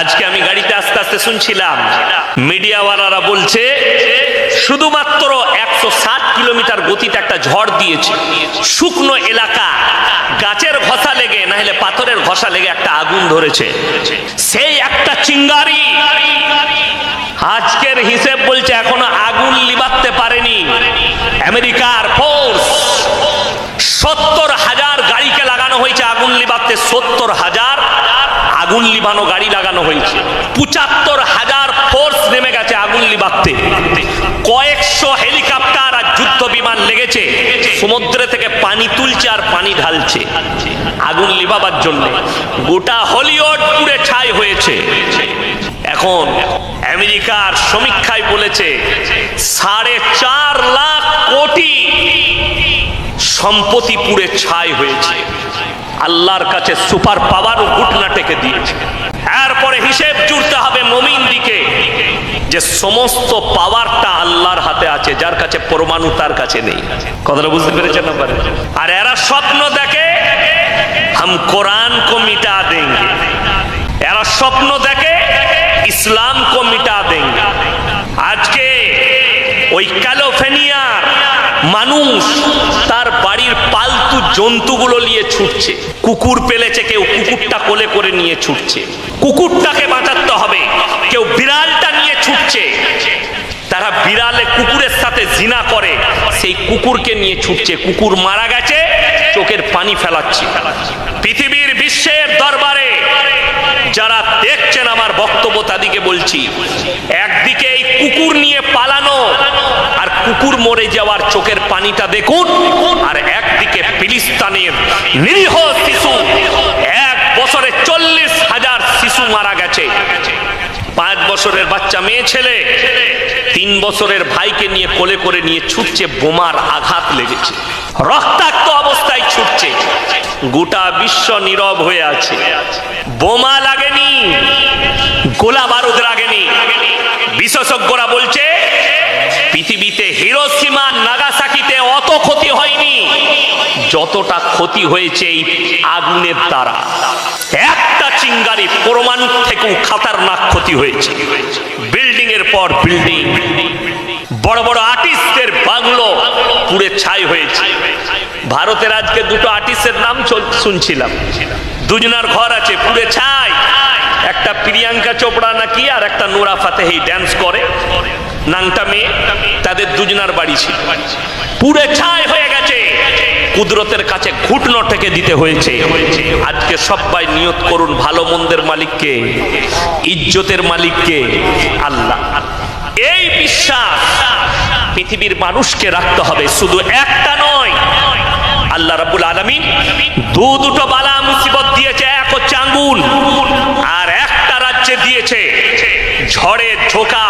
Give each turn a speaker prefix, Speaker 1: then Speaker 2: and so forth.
Speaker 1: আজকে আমি গাড়িতে আস্তে আস্তে শুনছিলাম। মিডিয়াওয়ালারা বলছে, শুধুমাত্র একশো ষাট কিলোমিটার গতিতে একটা ঝড় দিয়েছে। শুকনো এলাকা, গাছের ঘষা লেগে না হলে পাথরের ঘষা লেগে একটা আগুন ধরেছে। সেই একটা চিঙ্গারি, আজকের হিসেব বলছে এখনও আগুন লিবাতে পারেনি। আমেরিকার ফোর্স, সত্তর হাজার গাড়িকে লাগানো হয়েছে আগুন লিবাতে সত্তর হাজার আগুন লিবানো গাড়ি লাগানো হয়েছে। পঁচাত্তর হাজার ফোর্স নেমে গেছে আগুন লিবাতে কয়েকশো হেলিকপ্টার আর যুদ্ধ বিমান লেগেছে। সমুদ্রে থেকে পানি তুলছে আর পানি ঢালছে। আগুন লিবাবার জন্য গোটা হলিউড পুড়ে ছাই হয়েছে। এখন আমেরিকার সমীক্ষায় বলেছে সাড়ে চার লাখ কোটি সম্পত্তি পুড়ে ছাই হয়েছে। আল্লাহর কাছে সুপার পাওয়ার ঘটনা টেকে দিয়েছে। এরপরে হিসেব জুড়তে হবে মমিন দিকে যে সমস্ত পাওয়ারটা আল্লাহর হাতে আছে, যার কাছে পরমাণু তার কাছে নেই। কথাটা বুঝতে পেরেছেন না পারে আর এরা স্বপ্ন দেখে, হাম কোরআন কো মিটা দেঙ্গে। এরা স্বপ্ন দেখে ইসলাম কো মিটা দেঙ্গে। আজকে ওই ক্যালোফেনিয়ার মানুষ জন্তুগুলো নিয়ে ছুটছে। কুকুর পেলেছে, কেউ কুকুরটা কোলে করে নিয়ে ছুটছে। কুকুরটাকে বাঁচাতে হবে। কেউ বিড়ালটা নিয়ে ছুটছে। তারা বিড়ালে কুকুরের সাথে জিনা করে। সেই কুকুরকে নিয়ে ছুটছে। কুকুর মারা গেছে, চোখের পানি ফেলাচ্ছে। পৃথিবীর বিশ্বের দরবারে যারা দেখছেন আমার বক্তব্য তাদিকে বলছি, একদিকে এই কুকুর নিয়ে পালানো, আর কুকুর মরে যাওয়ার চোখের পানিটা দেখুন, আর একদিকে ফিলিস্তানের নিরীহ শিশু, এক বছরে চল্লিশ হাজার শিশু মারা গেছে। পাঁচ বছরের বাচ্চা, মেয়ে, ছেলে, তিন বছরের ভাইকে নিয়ে কোলে করে নিয়ে ছুটছে, বোমার আঘাত লেগেছে। রক্তাক্ত অবস্থায় ছুটছে। গোটা বিশ্ব নীরব হয়ে আছে। বোমা লাগেনি, গোলা বারুদ লাগেনি। বিশেষজ্ঞরা বলছে, পৃথিবীতে হিরোসীমা, নাগাসাকিতে অত ক্ষতি হয়নি। যতটা ক্ষতি হয়েছে এই আগুনের দ্বারা, একটা চিঙ্গারি পরমাণু থেকেও খাতারনাক ক্ষতি হয়েছে। বিল্ডিং এর পর বিল্ডিং বড় বড় আর্টিস্টের বাংলো পুড়ে ছাই হয়েছে। ভারতের আজকে দুটো আর্টিস্টের নাম শুনছিলাম। দুজনার ঘর আছে, পুড়ে ছাই। একটা প্রিয়াঙ্কা চোপড়া নাকি আর একটা নোরা ফাতেহি ড্যান্স করে। নাংটা মেয়ে, তাদের দুজনার বাড়ি ছিল। পুড়ে ছাই হয়ে গেছে। কুদরতের কাছে ঘুটনো টেকে দিতে হয়েছে। আজকে সবাই নিয়ত করুন ভালো মন্দের মালিককে, ইজ্জতের মালিককে, আল্লাহ এই বিশ্বাস পৃথিবীর মানুষকে রাখতে হবে, শুধু একটা নয়। আল্লাহ রাব্বুল আলামিন দু দুটো বালা মুসিবত দিয়েছে, এক হচ্ছে আঙ্গুন আর একটা রাজ্যে দিয়েছে ঝড়ে ঝোঁকা